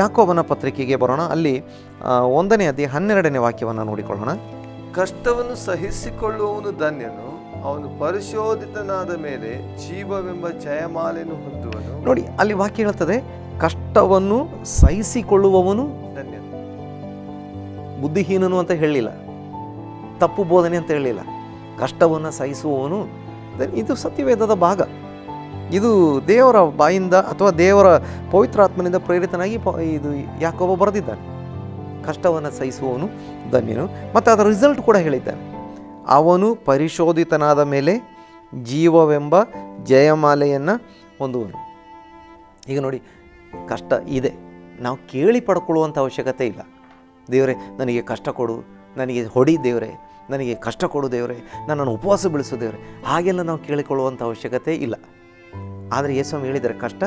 ಯಾಕೋಬನ ಪತ್ರಿಕೆಗೆ ಬರೋಣ. ಅಲ್ಲಿ ಒಂದನೇ ಅದಿ ಹನ್ನೆರಡನೇ ವಾಕ್ಯವನ್ನು ನೋಡಿಕೊಳ್ಳೋಣ. ಕಷ್ಟವನ್ನು ಸಹಿಸಿಕೊಳ್ಳುವವನು ಧನ್ಯನು ಅವನು ಪರಿಶೋಧಿತನಾದ ಮೇಲೆ ಜೀವವೆಂಬ ಜಯಮಾಲೆಯನ್ನು ಹೊಂದುವನು. ನೋಡಿ ಅಲ್ಲಿ ವಾಕ್ಯ ಹೇಳ್ತದೆ ಕಷ್ಟವನ್ನು ಸಹಿಸಿಕೊಳ್ಳುವವನು ಧನ್ಯನು. ಬುದ್ಧಿಹೀನನು ಅಂತ ಹೇಳಿಲ್ಲ ತಪ್ಪು ಬೋಧನೆ ಅಂತ ಹೇಳಿಲ್ಲ. ಕಷ್ಟವನ್ನು ಸಹಿಸುವವನು ಇದು ಸತ್ಯವೇದದ ಭಾಗ. ಇದು ದೇವರ ಬಾಯಿಂದ ಅಥವಾ ದೇವರ ಪವಿತ್ರಾತ್ಮನಿಂದ ಪ್ರೇರಿತನಾಗಿ ಇದು ಯಾಕೊಬ್ಬ ಬರೆದಿದ್ದಾನೆ. ಕಷ್ಟವನ್ನು ಸಹಿಸುವವನು ಧನ್ಯನು. ಮತ್ತು ಅದರ ರಿಸಲ್ಟ್ ಕೂಡ ಹೇಳಿದ್ದಾನೆ. ಅವನು ಪರಿಶೋಧಿತನಾದ ಮೇಲೆ ಜೀವವೆಂಬ ಜಯಮಾಲೆಯನ್ನು ಹೊಂದುವನು. ಈಗ ನೋಡಿ, ಕಷ್ಟ ಇದೆ. ನಾವು ಕೇಳಿ ಪಡ್ಕೊಳ್ಳುವಂಥ ಅವಶ್ಯಕತೆ ಇಲ್ಲ. ದೇವರೇ, ನನಗೆ ಕಷ್ಟ ಕೊಡು. ನನಗೆ ಹೊಡಿ ದೇವರೇ. ನನಗೆ ಕಷ್ಟ ಕೊಡು ದೇವರೇ. ನನ್ನನ್ನು ಉಪವಾಸ ಬೆಳೆಸು ದೇವರೇ. ಹಾಗೆಲ್ಲ ನಾವು ಕೇಳಿಕೊಳ್ಳುವಂಥ ಅವಶ್ಯಕತೆ ಇಲ್ಲ. ಆದರೆ ಯೇಸು ಹೇಳಿದರೆ ಕಷ್ಟ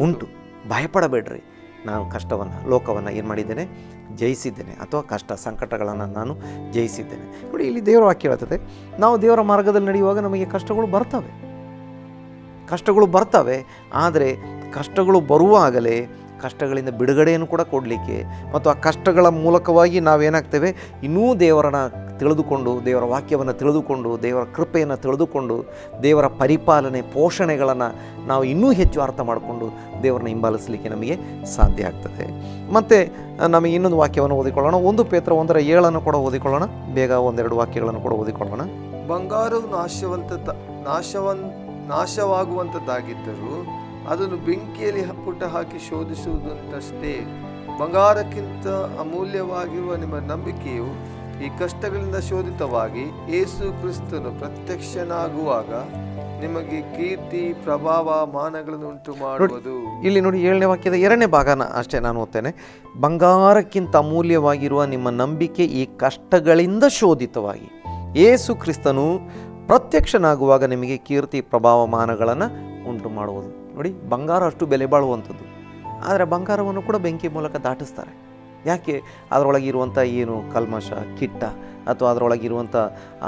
ಉಂಟು. ಭಯಪಡಬೇಡ್ರಿ. ನಾನು ಕಷ್ಟವನ್ನು, ಲೋಕವನ್ನು ಏನು ಮಾಡಿದ್ದೇನೆ? ಜಯಿಸಿದ್ದೇನೆ. ಅಥವಾ ಕಷ್ಟ, ಸಂಕಟಗಳನ್ನು ನಾನು ಜಯಿಸಿದ್ದೇನೆ. ನೋಡಿ, ಇಲ್ಲಿ ದೇವರ ವಾಕ್ಯ ಹೇಳ್ತದೆ ನಾವು ದೇವರ ಮಾರ್ಗದಲ್ಲಿ ನಡೆಯುವಾಗ ನಮಗೆ ಕಷ್ಟಗಳು ಬರ್ತವೆ. ಕಷ್ಟಗಳು ಬರ್ತವೆ, ಆದರೆ ಕಷ್ಟಗಳು ಬರುವಾಗಲೇ ಕಷ್ಟಗಳಿಂದ ಬಿಡುಗಡೆಯನ್ನು ಕೂಡ ಕೊಡಲಿಕ್ಕೆ ಮತ್ತು ಆ ಕಷ್ಟಗಳ ಮೂಲಕವಾಗಿ ನಾವೇನಾಗ್ತೇವೆ? ಇನ್ನೂ ದೇವರನ್ನ ತಿಳಿದುಕೊಂಡು, ದೇವರ ವಾಕ್ಯವನ್ನು ತಿಳಿದುಕೊಂಡು, ದೇವರ ಕೃಪೆಯನ್ನು ತಿಳಿದುಕೊಂಡು, ದೇವರ ಪರಿಪಾಲನೆ, ಪೋಷಣೆಗಳನ್ನು ನಾವು ಇನ್ನೂ ಹೆಚ್ಚು ಅರ್ಥ ಮಾಡಿಕೊಂಡು ದೇವರನ್ನ ಹಿಂಬಾಲಿಸಲಿಕ್ಕೆ ನಮಗೆ ಸಾಧ್ಯ ಆಗ್ತದೆ. ಮತ್ತು ನಮಗೆ ಇನ್ನೊಂದು ವಾಕ್ಯವನ್ನು ಓದಿಕೊಳ್ಳೋಣ. ಒಂದು ಪೇತ್ರ ಒಂದರ ಏಳನ್ನು ಕೂಡ ಓದಿಕೊಳ್ಳೋಣ. ಬೇಗ ಒಂದೆರಡು ವಾಕ್ಯಗಳನ್ನು ಕೂಡ ಓದಿಕೊಳ್ಳೋಣ. ಬಂಗಾರವು ನಾಶವಂತ ನಾಶವನ್ ನಾಶವಾಗುವಂಥದ್ದಾಗಿದ್ದರೂ ಅದನ್ನು ಬೆಂಕಿಯಲ್ಲಿ ಹಪ್ಪುಟ ಹಾಕಿ ಶೋಧಿಸುವುದಂತಷ್ಟೇ ಬಂಗಾರಕ್ಕಿಂತ ಅಮೂಲ್ಯವಾಗಿರುವ ನಿಮ್ಮ ನಂಬಿಕೆಯು ಈ ಕಷ್ಟಗಳಿಂದ ಶೋಧಿತವಾಗಿ ಏಸು ಕ್ರಿಸ್ತನು ಪ್ರತ್ಯಕ್ಷನಾಗುವಾಗ ನಿಮಗೆ ಕೀರ್ತಿ, ಪ್ರಭಾವ, ಮಾನಗಳನ್ನು ಉಂಟು ಮಾಡುವುದು ಇಲ್ಲಿ ನೋಡಿ ಏಳನೇ ವಾಕ್ಯದ ಎರಡನೇ ಭಾಗನ ಅಷ್ಟೇ ನಾನು ಓದ್ತೇನೆ. ಬಂಗಾರಕ್ಕಿಂತ ಅಮೂಲ್ಯವಾಗಿರುವ ನಿಮ್ಮ ನಂಬಿಕೆ ಈ ಕಷ್ಟಗಳಿಂದ ಶೋಧಿತವಾಗಿ. ಏಸು ಕ್ರಿಸ್ತನು ಪ್ರತ್ಯಕ್ಷನಾಗುವಾಗ ನಿಮಗೆ ಕೀರ್ತಿ, ಪ್ರಭಾವ, ಮಾನಗಳನ್ನು ಮಾಡುವುದು. ನೋಡಿ ಬಂಗಾರ ಅಷ್ಟು ಬೆಲೆ ಬಾಳುವಂಥದ್ದು. ಆದರೆ ಬಂಗಾರವನ್ನು ಕೂಡ ಬೆಂಕಿ ಮೂಲಕ ದಾಟಿಸ್ತಾರೆ. ಯಾಕೆ? ಅದರೊಳಗಿರುವಂಥ ಏನು ಕಲ್ಮಶ ಕಿಟ್ಟ ಅಥವಾ ಅದರೊಳಗಿರುವಂಥ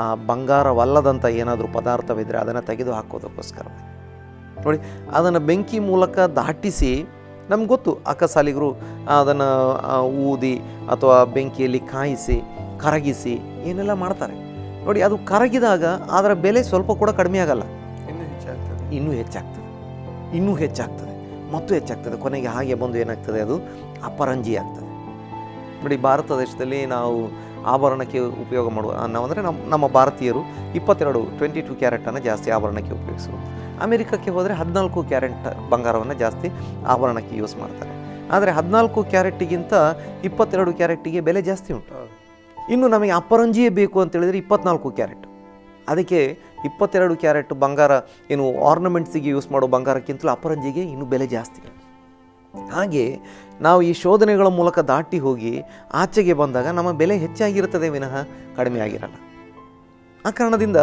ಆ ಬಂಗಾರವಲ್ಲದಂಥ ಏನಾದರೂ ಪದಾರ್ಥವಿದ್ದರೆ ಅದನ್ನು ತೆಗೆದು ಹಾಕೋದಕ್ಕೋಸ್ಕರ. ನೋಡಿ ಅದನ್ನು ಬೆಂಕಿ ಮೂಲಕ ದಾಟಿಸಿ ನಮ್ಗೆ ಗೊತ್ತು ಅಕ್ಕಸಾಲಿಗರು ಅದನ್ನು ಊದಿ ಅಥವಾ ಬೆಂಕಿಯಲ್ಲಿ ಕಾಯಿಸಿ ಕರಗಿಸಿ ಏನೆಲ್ಲ ಮಾಡ್ತಾರೆ. ನೋಡಿ ಅದು ಕರಗಿದಾಗ ಅದರ ಬೆಲೆ ಸ್ವಲ್ಪ ಕೂಡ ಕಡಿಮೆ ಆಗಲ್ಲ. ಇನ್ನೂ ಹೆಚ್ಚಾಗ್ತದೆ. ಇನ್ನೂ ಹೆಚ್ಚಾಗ್ತದೆ. ಇನ್ನೂ ಹೆಚ್ಚಾಗ್ತದೆ ಮತ್ತು ಹೆಚ್ಚಾಗ್ತದೆ. ಕೊನೆಗೆ ಹಾಗೆ ಬಂದು ಏನಾಗ್ತದೆ ಅದು? ಅಪರಂಜಿ ಆಗ್ತದೆ. ನೋಡಿ ಭಾರತ ದೇಶದಲ್ಲಿ ನಾವು ಆಭರಣಕ್ಕೆ ಉಪಯೋಗ ಮಾಡುವ ನಾವು ಅಂದರೆ ನಮ್ಮ ನಮ್ಮ ಭಾರತೀಯರು ಇಪ್ಪತ್ತೆರಡು ಟ್ವೆಂಟಿ ಟು ಕ್ಯಾರೆಟನ್ನು ಜಾಸ್ತಿ ಆಭರಣಕ್ಕೆ ಉಪಯೋಗಿಸುವುದು. ಅಮೆರಿಕಕ್ಕೆ ಹೋದರೆ ಹದಿನಾಲ್ಕು ಕ್ಯಾರೆಟ್ ಬಂಗಾರವನ್ನು ಜಾಸ್ತಿ ಆಭರಣಕ್ಕೆ ಯೂಸ್ ಮಾಡ್ತಾರೆ. ಆದರೆ ಹದಿನಾಲ್ಕು ಕ್ಯಾರೆಟ್ಟಿಗಿಂತ ಇಪ್ಪತ್ತೆರಡು ಕ್ಯಾರೆಟ್ಟಿಗೆ ಬೆಲೆ ಜಾಸ್ತಿ ಉಂಟು. ಇನ್ನು ನಮಗೆ ಅಪರಂಜಿಯೇ ಬೇಕು ಅಂತ ಹೇಳಿದರೆ ಇಪ್ಪತ್ನಾಲ್ಕು ಕ್ಯಾರೆಟ್. ಅದಕ್ಕೆ ಇಪ್ಪತ್ತೆರಡು ಕ್ಯಾರೆಟ್ ಬಂಗಾರ, ಏನು ಆರ್ನಮೆಂಟ್ಸಿಗೆ ಯೂಸ್ ಮಾಡೋ ಬಂಗಾರಕ್ಕಿಂತಲೂ ಅಪರಂಜಿಗೆ ಇನ್ನೂ ಬೆಲೆ ಜಾಸ್ತಿ. ಹಾಗೆ ನಾವು ಈ ಶೋಧನೆಗಳ ಮೂಲಕ ದಾಟಿ ಹೋಗಿ ಆಚೆಗೆ ಬಂದಾಗ ನಮ್ಮ ಬೆಲೆ ಹೆಚ್ಚಾಗಿರುತ್ತದೆ ವಿನಃ ಕಡಿಮೆ ಆಗಿರಲ್ಲ. ಆ ಕಾರಣದಿಂದ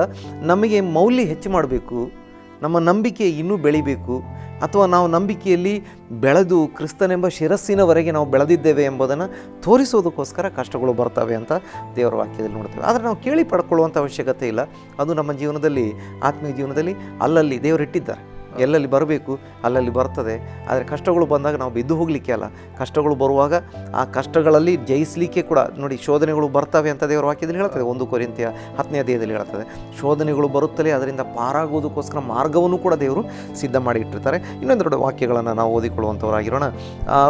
ನಮಗೆ ಮೌಲ್ಯ ಹೆಚ್ಚು ಮಾಡಬೇಕು, ನಮ್ಮ ನಂಬಿಕೆ ಇನ್ನೂ ಬೆಳಿಬೇಕು ಅಥವಾ ನಾವು ನಂಬಿಕೆಯಲ್ಲಿ ಬೆಳೆದು ಕ್ರಿಸ್ತನೆಂಬ ಶಿರಸ್ಸಿನವರೆಗೆ ನಾವು ಬೆಳೆದಿದ್ದೇವೆ ಎಂಬುದನ್ನು ತೋರಿಸೋದಕ್ಕೋಸ್ಕರ ಕಷ್ಟಗಳು ಬರ್ತವೆ ಅಂತ ದೇವರ ವಾಕ್ಯದಲ್ಲಿ ನೋಡ್ತೇವೆ. ಆದರೆ ನಾವು ಕೇಳಿ ಪಡ್ಕೊಳ್ಳುವಂಥ ಅವಶ್ಯಕತೆ ಇಲ್ಲ. ಅದು ನಮ್ಮ ಜೀವನದಲ್ಲಿ, ಆತ್ಮೀಯ ಜೀವನದಲ್ಲಿ ಅಲ್ಲಲ್ಲಿ ದೇವರು ಇಟ್ಟಿದ್ದಾರೆ ಎಲ್ಲಲ್ಲಿ ಬರಬೇಕು, ಅಲ್ಲಲ್ಲಿ ಬರ್ತದೆ. ಆದರೆ ಕಷ್ಟಗಳು ಬಂದಾಗ ನಾವು ಬಿದ್ದು ಹೋಗಲಿಕ್ಕೆ ಅಲ್ಲ. ಕಷ್ಟಗಳು ಬರುವಾಗ ಆ ಕಷ್ಟಗಳಲ್ಲಿ ಜಯಿಸಲಿಕ್ಕೆ ಕೂಡ ನೋಡಿ ಶೋಧನೆಗಳು ಬರ್ತವೆ ಅಂತ ದೇವರ ವಾಕ್ಯದಲ್ಲಿ ಹೇಳ್ತದೆ. ಒಂದು ಕೊರಿಂತಿಯ ಹತ್ತನೇ ಅಧ್ಯಾಯದಲ್ಲಿ ಹೇಳ್ತದೆ. ಶೋಧನೆಗಳು ಬರುತ್ತಲೇ ಅದರಿಂದ ಪಾರಾಗುವುದಕ್ಕೋಸ್ಕರ ಮಾರ್ಗವನ್ನು ಕೂಡ ದೇವರು ಸಿದ್ಧ ಮಾಡಿ ಇಟ್ಟಿರ್ತಾರೆ. ಇನ್ನೊಂದೆರಡು ವಾಕ್ಯಗಳನ್ನು ನಾವು ಓದಿಕೊಳ್ಳುವಂಥವರಾಗಿರೋಣ.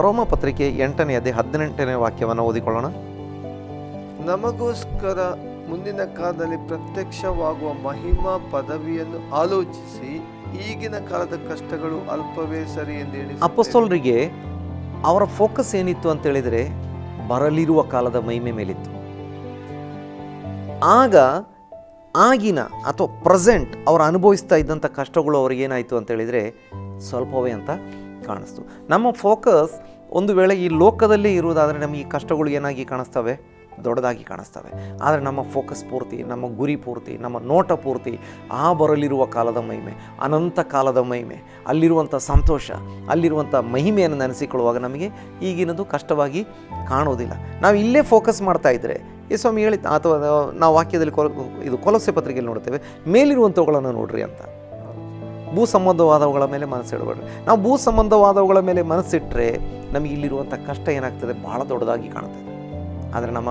ರೋಮ ಪತ್ರಿಕೆ ಎಂಟನೇ ಅಧ್ಯಾಯ ಹದಿನೆಂಟನೇ ವಾಕ್ಯವನ್ನು ಓದಿಕೊಳ್ಳೋಣ. ನಮಗೋಸ್ಕರ ಮುಂದಿನ ಕಾಲದಲ್ಲಿ ಪ್ರತ್ಯಕ್ಷವಾಗುವ ಮಹಿಮಾ ಪದವಿಯನ್ನು ಆಲೋಚಿಸಿ ಈಗಿನ ಕಾಲದ ಕಷ್ಟಗಳು ಅಲ್ಪವೇ ಸರಿ ಎಂದು ಹೇಳಿ ಅಪಸ್ತೋಲರಿಗೆ ಅವರ ಫೋಕಸ್ ಏನಿತ್ತು ಅಂತ ಹೇಳಿದರೆ ಬರಲಿರುವ ಕಾಲದ ಮಹಿಮೆ ಮೇಲಿತ್ತು. ಆಗ ಆಗಿನ ಅಥವಾ ಪ್ರೆಸೆಂಟ್ ಅವರು ಅನುಭವಿಸ್ತಾ ಇದ್ದಂಥ ಕಷ್ಟಗಳು ಅವ್ರಿಗೆ ಏನಾಯಿತು ಅಂತ ಹೇಳಿದರೆ ಸ್ವಲ್ಪವೇ ಅಂತ ಕಾಣಿಸ್ತು. ನಮ್ಮ ಫೋಕಸ್ ಒಂದು ವೇಳೆ ಈ ಲೋಕದಲ್ಲೇ ಇರುವುದಾದರೆ ನಮಗೆ ಈ ಕಷ್ಟಗಳು ಏನಾಗಿ ಕಾಣಿಸ್ತವೆ? ದೊಡ್ಡದಾಗಿ ಕಾಣಿಸ್ತವೆ. ಆದರೆ ನಮ್ಮ ಫೋಕಸ್ ಪೂರ್ತಿ, ನಮ್ಮ ಗುರಿ ಪೂರ್ತಿ, ನಮ್ಮ ನೋಟ ಪೂರ್ತಿ ಆ ಬರಲಿರುವ ಕಾಲದ ಮಹಿಮೆ, ಅನಂತ ಕಾಲದ ಮಹಿಮೆ ಅಲ್ಲಿರುವಂಥ ಸಂತೋಷ ಅಲ್ಲಿರುವಂಥ ಮಹಿಮೆಯನ್ನು ನೆನೆಸಿಕೊಳ್ಳುವಾಗ ನಮಗೆ ಈಗಿನದು ಕಷ್ಟವಾಗಿ ಕಾಣೋದಿಲ್ಲ ನಾವು ಇಲ್ಲೇ ಫೋಕಸ್ ಮಾಡ್ತಾ ಇದ್ದರೆ ಈ ಸ್ವಾಮಿ ಹೇಳಿ, ಅಥವಾ ನಾವು ವಾಕ್ಯದಲ್ಲಿ ಇದು ಕೊಲಸೆ ಪತ್ರಿಕೆಯಲ್ಲಿ ನೋಡ್ತೇವೆ ಮೇಲಿರುವಂಥವುಗಳನ್ನು ನೋಡ್ರಿ ಅಂತ. ಭೂ ಸಂಬಂಧವಾದವುಗಳ ಮೇಲೆ ಮನಸ್ಸಿಡಬೇಡ್ರಿ ನಾವು ಭೂ ಸಂಬಂಧವಾದವುಗಳ ಮೇಲೆ ಮನಸ್ಸಿಟ್ಟರೆ ನಮಗೆ ಇಲ್ಲಿರುವಂಥ ಕಷ್ಟ ಏನಾಗ್ತದೆ? ಭಾಳ ದೊಡ್ಡದಾಗಿ ಕಾಣ್ತದೆ ಆದರೆ ನಮ್ಮ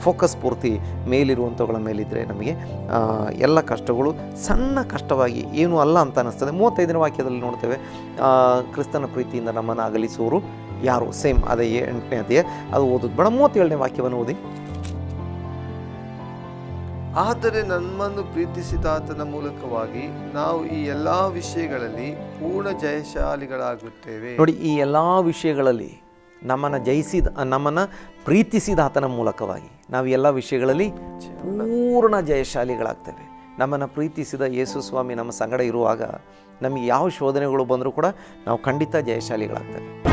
ಫೋಕಸ್ ಪೂರ್ತಿ ಮೇಲಿರುವಂಥವುಗಳ ಮೇಲಿದ್ದರೆ ನಮಗೆ ಎಲ್ಲ ಕಷ್ಟಗಳು ಸಣ್ಣ ಕಷ್ಟವಾಗಿ ಏನೂ ಅಲ್ಲ ಅಂತ ಅನ್ನಿಸ್ತದೆ. ಮೂವತ್ತೈದನೇ ವಾಕ್ಯದಲ್ಲಿ ನೋಡ್ತೇವೆ ಆ, ಕ್ರಿಸ್ತನ ಪ್ರೀತಿಯಿಂದ ನಮ್ಮನ್ನು ಅಗಲಿಸುವರು ಯಾರು? ಸೇಮ್ ಅದೇ ಎಂಟನೇ ಅದೇ ಅದು ಓದೋದು. ಬೇಡ ಮೂವತ್ತೇಳನೇ ವಾಕ್ಯವನ್ನು ಓದಿ. ಆದರೆ ನಮ್ಮನ್ನು ಪ್ರೀತಿಸಿದಾತನ ಮೂಲಕವಾಗಿ ನಾವು ಈ ಎಲ್ಲಾ ವಿಷಯಗಳಲ್ಲಿ ಪೂರ್ಣ ಜಯಶಾಲಿಗಳಾಗುತ್ತೇವೆ. ನೋಡಿ ಈ ಎಲ್ಲ ವಿಷಯಗಳಲ್ಲಿ ನಮ್ಮನ್ನು ಜಯಿಸಿದ ನಮ್ಮನ್ನು ಪ್ರೀತಿಸಿದ ಆತನ ಮೂಲಕವಾಗಿ ನಾವು ಎಲ್ಲ ವಿಷಯಗಳಲ್ಲಿ ಪೂರ್ಣ ಜಯಶಾಲಿಗಳಾಗ್ತೇವೆ. ನಮ್ಮನ್ನು ಪ್ರೀತಿಸಿದ ಯೇಸು ಸ್ವಾಮಿ ನಮ್ಮ ಸಂಗಡ ಇರುವಾಗ ನಮಗೆ ಯಾವ ಶೋಧನೆಗಳು ಬಂದರೂ ಕೂಡ ನಾವು ಖಂಡಿತ ಜಯಶಾಲಿಗಳಾಗ್ತೇವೆ.